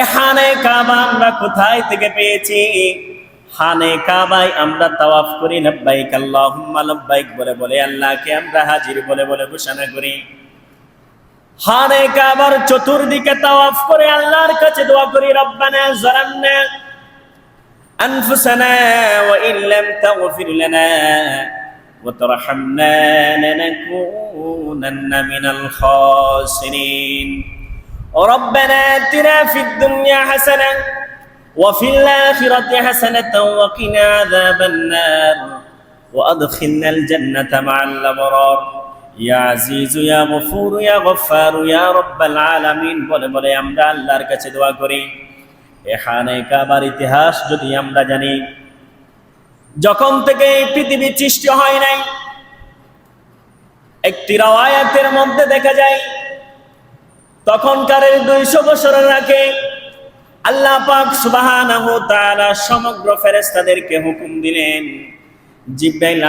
এখানে কাবা আমরা কোথায় থেকে পেয়েছি? হানে কাবাই আমরা তাওয়াফ করি, লব্বাইক আল্লাহুম্মা, লব্বাইক বলে বলে আল্লাহকে আমরা হাজির বলে বলে ঘোষণা করি। হানে কাবার চতুর্দিকে তাওয়াফ করে আল্লাহর কাছে দোয়া করি, রব্বানা যারান্না আনফুসানা ওয়া ইন লাম তাগফির লানা ওয়া তারহামনা লানাকুনান্না মিনাল খাসিরিন। ربنا آتنا في الدنيا حسنة وفي الآخرة حسنة وقنا عذاب النار وأدخلنا الجنة مع الأبرار يا عزيز يا غفور يا غفار يا رب العالمين বলে বলে আমরা আল্লাহর কাছে দোয়া করি এখানে কাবার ইতিহাস যদি আমরা জানি যখন থেকে এই পৃথিবী সৃষ্টি হয় নাই একটি রাওয়ায়াতের মধ্যে দেখা যায় তখনকার দুইশো বছরের আগে আল্লাহ পাক সুবহানাহু সমগ্র ফেরেশতাদেরকে হুকুম দিলেন, জিব্রাইল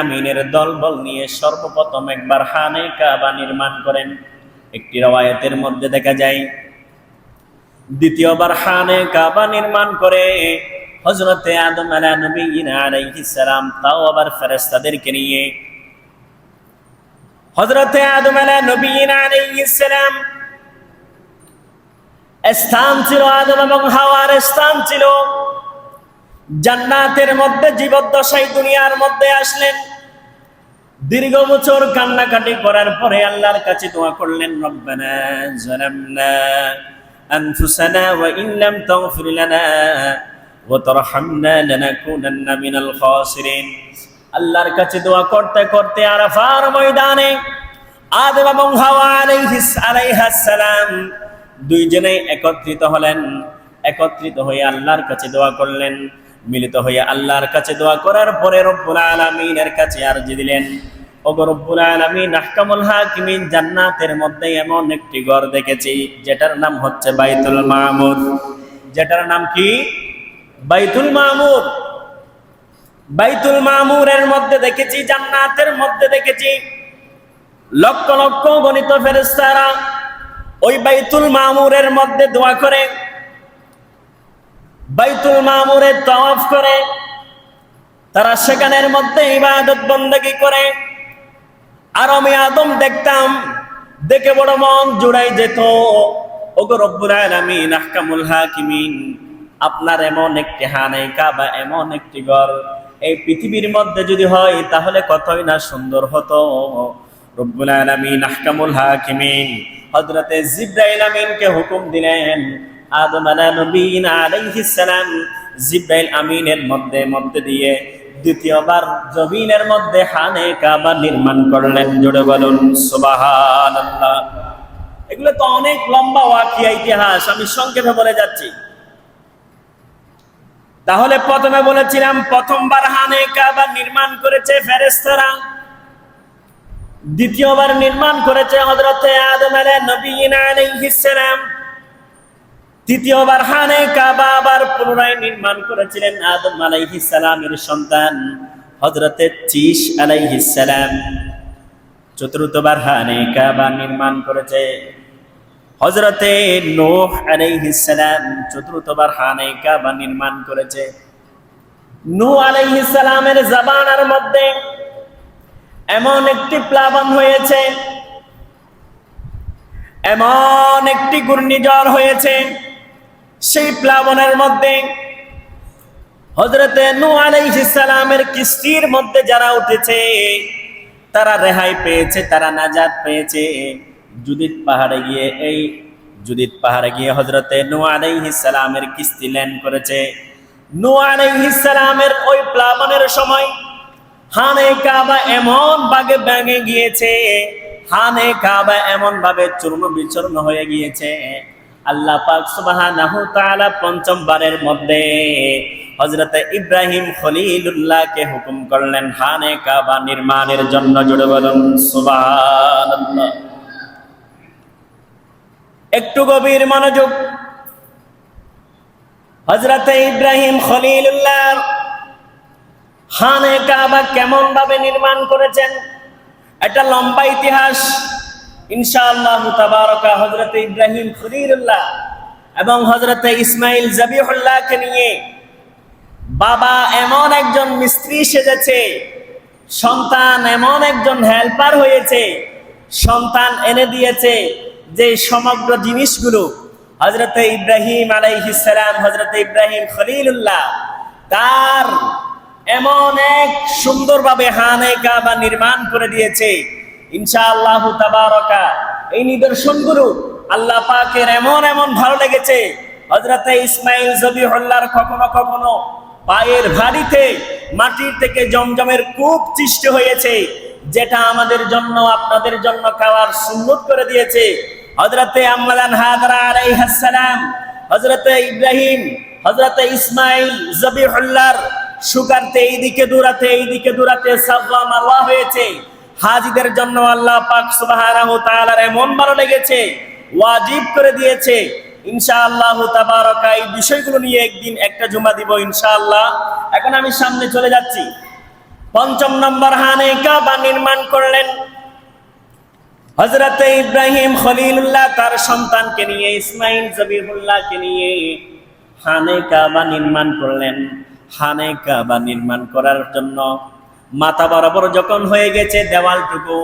দলবল নিয়ে সর্বপ্রথম একবার হানে কাবা নির্মাণ করেন। একটি রাওয়ায়াতের মধ্যে দেখা যায়, দ্বিতীয়বার হানে কাবা নির্মাণ করে হজরতে আদম আলা নবীন আলাইহিস তাও আবার ফেরেশতাদেরকে নিয়ে। হজরতে আদম আলা নবীন আলাইহিস সালাম স্থান ছিল আদম এবং হাওয়ার স্থান ছিল। জান্নাতের মধ্যে জীবদ্দশাই দুনিয়ার মধ্যে আসলেন। দীর্ঘ বছর কান্নাকাটি করার পরে আল্লাহর কাছে দোয়া করলেন, রব্বানা জালামনা আনফুসানা ওয়া ইন তাগফির লানা ওয়া তারহামনা লানাকুনান্না মিনাল খাসিরিন। আল্লাহর কাছে দোয়া করতে করতে আরাফার ময়দানে আদম এবং হাওয়া আলাইহিস, আলাইহাস, সালাম দুইজনেই একত্রিত হলেন। একত্রিত হয়ে আল্লাহর কাছে দোয়া করলেন। মিলিত হয়ে আল্লাহর কাছে দোয়া করার পরে রব্বুল আলামিনের কাছে আরজি দিলেন। ওগো রব্বুল আলামিন, আহকামুল হাকিমিন, জান্নাতের মধ্যে এমন একটি ঘর দেখেছি, যেটার নাম হচ্ছে বাইতুল মামুর। যেটার নাম কি? বাইতুল মামুর। বাইতুল মামুরের মধ্যে দেখেছি, জান্নাতের মধ্যে দেখেছি। লক্ষ লক্ষ গণিত ফেরেস্তারা ওই বাইতুল মামুরের মধ্যে দোয়া করে, বাইতুল মামুরে তওয়াফ করে, তারা সেখানের মধ্যে ইবাদত বন্দী করে। আর আমি আদম দেখতাম, দেখে বড় মন জুড়াই যেত। ওগো রব্বুল আলামিন, আহকামুল হাকিমিন, আপনার এমন একটি হানে কাবা, এমন একটি ঘর। এই পৃথিবীর মধ্যে যদি হয়, তাহলে কতই না সুন্দর হতো। রব্বুল আলামিন, আহকামুল হাকিমিন হযরতে জিব্রাইল আমিনকে হুকুম দিলেন সালাম। জিব্রাইল আমিনের মধ্যে মধ্যে দিয়ে দ্বিতীয়বার জমিনের মধ্যে হানে কাবা নির্মাণ করলেন। জোরে বলুন এগুলো তো অনেক লম্বা ওয়াকিয়া ইতিহাস, আমি সংক্ষেপে বলে যাচ্ছি। তাহলে প্রথমে বলেছিলাম, প্রথমবার হানে কাবা নির্মাণ করেছে ফেরেশতারা। দ্বিতীয়বার নির্মাণ করেছে হযরতে আদম আলাইহিস নবীন আলাইহিস তৃতীয়বার হানে কাবা পুনরায় নির্মাণ করেছিলেন আদম আলাইহিস সালামের সন্তান হজরতে চিশ আলাইহিস সালাম। চতুর্থবার হানে কাবা নির্মাণ করেছে হজরতে নূহ আলাইহিস সালাম। চতুর্থবার হানে কাবা নির্মাণ করেছে। নূহ আলাইহিস সালামের জামানার মধ্যে এমন একটি প্লাবন হয়েছে, এমন একটি ঘূর্ণিঝড় হয়েছে, সেই প্লাবনের মধ্যে হজরতে নু আলাইহিসালামের কিস্তির মধ্যে যারা উঠেছে, তারা রেহাই পেয়েছে, তারা নাজাদ পেয়েছে। জুদিত পাহাড়ে গিয়ে এই জুদিত পাহাড়ে গিয়ে হজরতে নু আলাইহিসালামের কিস্তি ল্যান্ড করেছে। নু আলাইহিসালামের ওই প্লাবনের সময় হানে কাবা এমন ভাগে ভেঙে গিয়েছে, হানে কাবা এমন ভাবে চূর্ণ বিচূর্ণ হয়ে গিয়েছে। আল্লাহ পাক সুবহানাহু তাআলা পঞ্চমবারের মধ্যে হযরত ইব্রাহিম খলিলুল্লাহকে হুকুম করলেন, হানে কাবা নির্মাণের জন্য জুড়ে বলুন, সুবহানাল্লাহ। একটু গভীর মনোযোগ। হযরত ইব্রাহিম খলিলুল্লাহ হানে কাবা কেমন ভাবে নির্মাণ করেছেন? একটা লম্বা ইতিহাস। ইনশাআল্লাহ তাবারকা হযরত ইব্রাহিম খলিলুল্লাহ এবং হজরতে ইসমাইল জবিহুল্লাহকে নিয়ে বাবা এমন একজন মিস্ত্রি সেজেছে, সন্তান এমন একজন হেল্পার হয়েছে, সন্তান এনে দিয়েছে যে সমগ্র জিনিসগুলো হজরত ইব্রাহিম আলাইহিসালাম হজরত ইব্রাহিম খলিলুল্লাহ তার এমন এক সুন্দরভাবে হানে কাবা নির্মাণ করে দিয়েছে। ইনশাআল্লাহ তাবারকা। এই নিদর্শনগুলো আল্লাহ পাকের এমন এমন ভালো লেগেছে। হজরত ইসমাইল জবিহুল্লাহর কখনো কখনো পায়ের ভারিতে মাটির থেকে জমজমের কূপ সৃষ্টি হয়েছে, যেটা আমাদের জন্য, আপনাদের জন্য খাওয়ার সুন্নত করে দিয়েছে। হজরতে আম্মাদান হাদরা আলাইহিস সালাম হজরতে ইব্রাহিম হজরতে ইসমাইল জবিহুল্লাহর সুকারতে এইদিকে দূরাতে এইদিকে দূরাতে সাফা মারওয়া হয়েছে। হাজিদের জন্য আল্লাহ পাক সুবহানাহু তাআলার এমন ভালো লেগেছে, ওয়াজিব করে দিয়েছে। ইনশাআল্লাহ তাবারকা, এই বিষয়গুলো নিয়ে একদিন একটা জুমা দিব ইনশাআল্লাহ। এখন আমি সামনে চলে যাচ্ছি। পঞ্চম নম্বর হানে কাবা নির্মাণ করলেন হজরত ইব্রাহিম খলিলুল্লাহ, তার সন্তানকে নিয়ে, ইসমাইল জবিহুল্লাহকে নিয়ে হানে কাবা নির্মাণ করলেন। হানে কাবা নির্মাণ করার জন্য। মাথা বরাবর যখন হয়ে গেছে দেওয়ালটুকু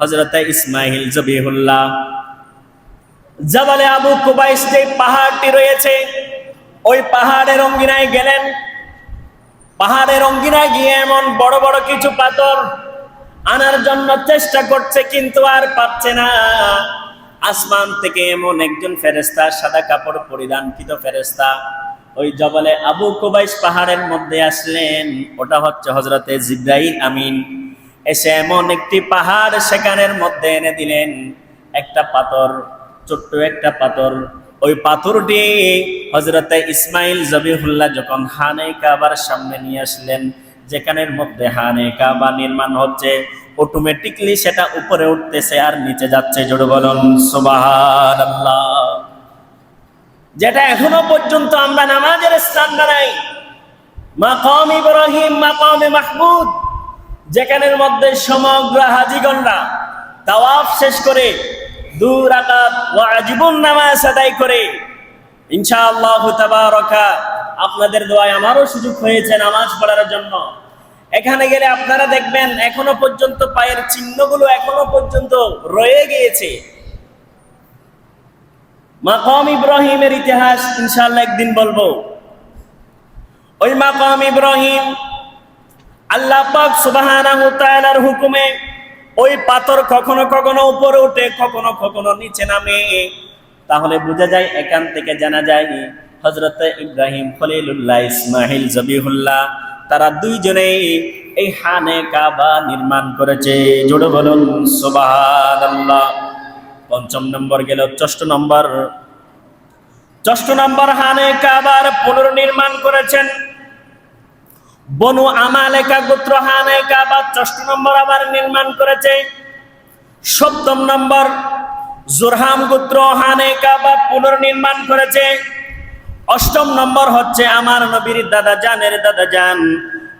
হজরত ইসমাইল জবিহুল্লাহ। জাবালে আবু কুবাইস যে পাহাড়টি রয়েছে, ওই পাহাড়ের অঙ্গিনায় গেলেন। পাহাড়ের অঙ্গিনায় গিয়ে এমন বড় বড় কিছু পাথর আনার জন্য চেষ্টা করছে, কিন্তু আর পাচ্ছে না। আসমান থেকে এমন একজন ফেরেস্তা সাদা কাপড় পরিধানকৃত ফেরেস্তা ওই জবলে আবু কুবাইস পাহাড়ের মধ্যে আসলেন। ওটা হচ্ছে হজরতে জিব্রাইল আমিন। এসে এমন একটি পাহাড় সেখানের মধ্যে এনে দিলেন। একটা পাথর, ছোট্ট একটা পাথর। ওই পাথরটি হজরতে ইসমাইল জবিহুল্লাহ যখন হানে কাবার সামনে নিয়ে আসলেন, যেখানের মধ্যে হানে কাবা নির্মাণ হচ্ছে অটোমেটিকলি সেটা উপরে উঠতেছে আর নিচে যাচ্ছে। জোরে বলুন, সুবহানাল্লাহ। যেটা এখনও পর্যন্ত আমরা নামাজের স্থান বানাই। মাকাম ইব্রাহিম, মাকামে মাহমুদ, যেখানের মধ্যে সমগ্র হাজিগণরা তাওয়াফ শেষ করে দূর আকাত ও আজীবন নামাজ আদায় করে। ইনশাআল্লাহ তাবারকা, আপনাদের দোয়ায় আমারও সুযোগ হয়েছে নামাজ পড়ার জন্য। এখানে গেলে আপনারা দেখবেন এখনও পর্যন্ত পায়ের চিহ্নগুলো এখনও পর্যন্ত রয়ে গিয়েছে। মাকাম ইব্রাহিমের ইতিহাস ইনশাআল্লাহ একদিন বলব। ওই মাকাম ইব্রাহিম আল্লাহ পাক সুবহানাহু তাআলার হুকুমে ওই পাথর কখনো কখনো উপরে উঠে, কখনো কখনো নিচে নামে। তাহলে বোঝা যায় এখান থেকে জানা যায় হজরত ইব্রাহিম খলিলুল্লাহ ইসমাহিল জবিহুল্লাহ। তারা দুইজনেই এই হানে কাবা নির্মাণ করেছে। জোড়ে বলুন, সুবহানাল্লাহ। পঞ্চম নম্বর গেল ষষ্ঠ নম্বর। ষষ্ঠ নম্বর হানে কাবার পুনর্নির্মাণ করেছেন। বনু আমালেকা গোত্র হানে কাবা ষষ্ঠ নম্বর আবার নির্মাণ করেছে। সপ্তম নম্বর জোরহাম গোত্র হানে কাবা পুনর্নির্মাণ করেছে। অষ্টম নম্বর হচ্ছে আমার নবীর দাদা জানের দাদা জান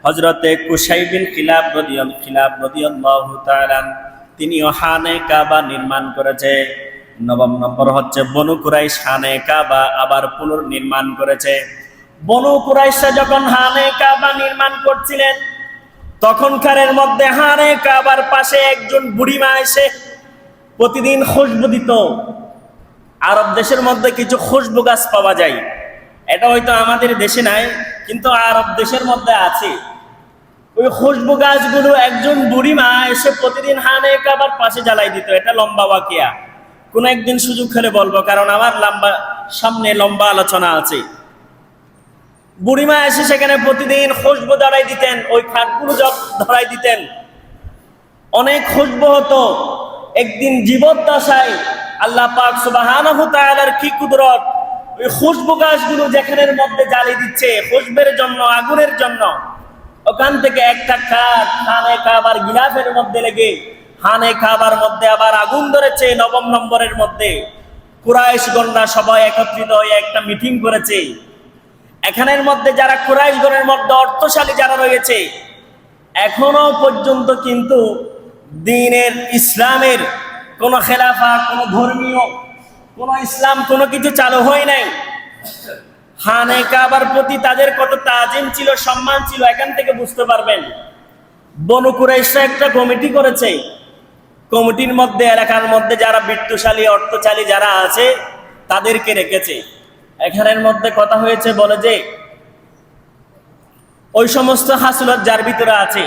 হজরতে কুসাইবিন খিলাফ রদিয়ল, খিলাফ রদিয়াল্লাহু তাআলা তিনিও হানে কাবা নির্মাণ করেছে। নবম নম্বর হচ্ছে বনু কুরাইশ হানে কাবা আবার পুনর্নির্মাণ করেছে। বনু কুরাইশা যখন হানে কাবা নির্মাণ করছিলেন, তখনকারের মধ্যে হানে কাবার পাশে একজন বুড়িমা এসে প্রতিদিন খুশবু দিত। আরব দেশের মধ্যে কিছু খুশবু গাছ পাওয়া যায়। এটা হয়তো আমাদের দেশে নাই, কিন্তু আরব দেশের মধ্যে আছে। ওই খুশবু গাছগুলো একজন বুড়িমা এসে প্রতিদিন হানে কাবার পাশে জ্বালাই দিত। এটা লম্বা ওয়াকিয়া। কোন একদিন সুযোগ খেলে বলব, কারণ আমার লম্বা, সামনে লম্বা আলোচনা আছে। বুড়িমা এসে সেখানে প্রতিদিন খুশবু দাঁড়াই দিতেন, ওই খাটগুলো ধরাই দিতেন। অনেক খুশবু হতো। একদিন জীবদ্দশায় আল্লাহ পাক সুবাহানহু তাআলার কি কুদরত, ওই খুশবু গাছগুলো যেখানের মধ্যে জ্বালিয়ে দিচ্ছে, খুশবের জন্য, আগুনের জন্য। ওখান থেকে একটা খাট খানে খাবার গিলাফের মধ্যে লেগে হানে খাবার মধ্যে আবার আগুন ধরেছে নবম নম্বরের মধ্যে। কুরাইশ গণনা সবাই একত্রিত হয়ে একটা মিটিং করেছে। এখানের মধ্যে যারা কুরাইশ গণের মধ্যে অর্থশালী যারা রয়েছে, এখনও পর্যন্ত কিন্তু দিনের ইসলামের কোন খেলাফা, কোন ধর্মীয়, কোন ইসলাম কোনো কিছু চালু হয় নাই। হানে কাবার প্রতি তাদের কত তাজিম ছিল, সম্মান ছিল, এখান থেকে বুঝতে পারবেন। বনু কুরাইশরা একটা কমিটি করেছে। কমিটির মধ্যে, এলাকার মধ্যে যারা বৃত্তশালী, অর্থশালী যারা আছে, তাদেরকে রেখেছে। এখানের মধ্যে কথা হয়েছে, বলে যে, ওই সমস্ত হাসুলত যার ভিতরে আছে,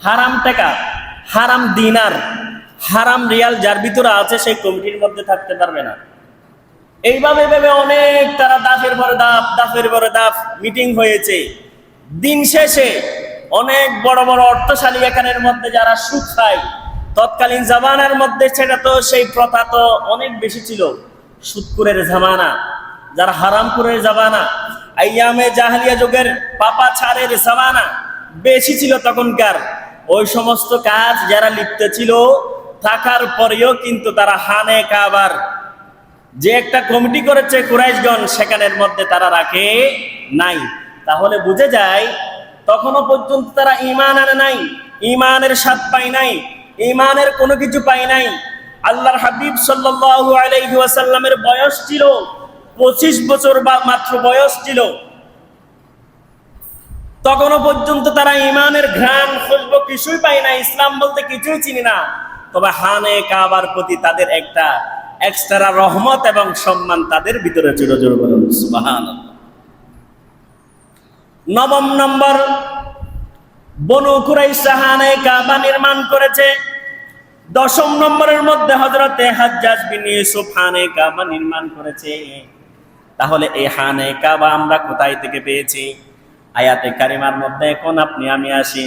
হারাম টাকা, হারাম দিনার, হারাম রিয়াল যার ভিতরে আছে, সেই কমিটির মধ্যে থাকতে পারবে না। এইভাবে ভেবে অনেক তারা দাফের পরে দাফ, দাফের পরে দাফ মিটিং হয়েছে। দিন শেষে অনেক বড় বড় অর্থশালী এখানের মধ্যে যারা সুখ খায়, তৎকালীন জামানার মধ্যে সেটা তো সেই প্রথা তো অনেক বেশি ছিল। সুদপুরের জামানা, যারা হারামপুরের জামানা, আইয়ামে জাহালিয়া যুগের পাপা ছাড়ের জামানা বেশি ছিল তখনকার। ওই সমস্ত কাজ যারা লিপ্ত ছিল, থাকার পরেও কিন্তু তারা হানে কাবার যে একটা কমিটি করেছে কুরাইশগণ সেখানের মধ্যে তারা রাখে নাই। তাহলে বুঝে যায়, তখনও পর্যন্ত তারা ইমান আনে নাই ইমানের স্বাদ পায় নাই ইমানের কোনো কিছু পায় নাই। আল্লাহর হাবিব সাল্লাল্লাহু আলাইহি ওয়াসাল্লামের বয়স ছিল পঁচিশ বছর বা মাত্র বয়স ছিল। তখনও পর্যন্ত তারা ইমানের ঘ্রাণ, খুশবু কিছুই পায় না ইসলাম বলতে কিছুই চিনি না। তবে হানে কাবার প্রতি তাদের একটা এক্সট্রা রহমত এবং সম্মান তাদের ভিতরে সুবহানাল্লাহ। নবম নম্বর, বনু কুরাইশা হানে কাবা নির্মাণ করেছে। দশম নম্বরের মধ্যে হজরতে হাজ্জাজ বিন কাবা নির্মাণ করেছে। তাহলে এই হানে কাবা আমরা কোথায় থেকে পেয়েছি? আয়াতে কারিমার মধ্যে এখন আপনি আমি আসি।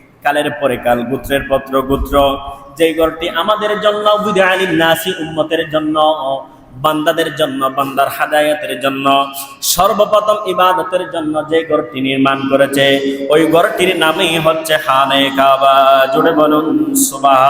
কালের পরে কাল, গোত্রের পত্র, গোত্র। যে ঘরটি আমাদের জন্য বুধে নাসি উম্মতের জন্য, বান্দাদের জন্য, বান্দার হাদায়াতের জন্য, সর্বপ্রথম ইবাদতের জন্য যে ঘরটি নির্মাণ করেছে, ওই ঘরটির নামই হচ্ছে হানে কাবা। জুড়ে বলুন সুবাহ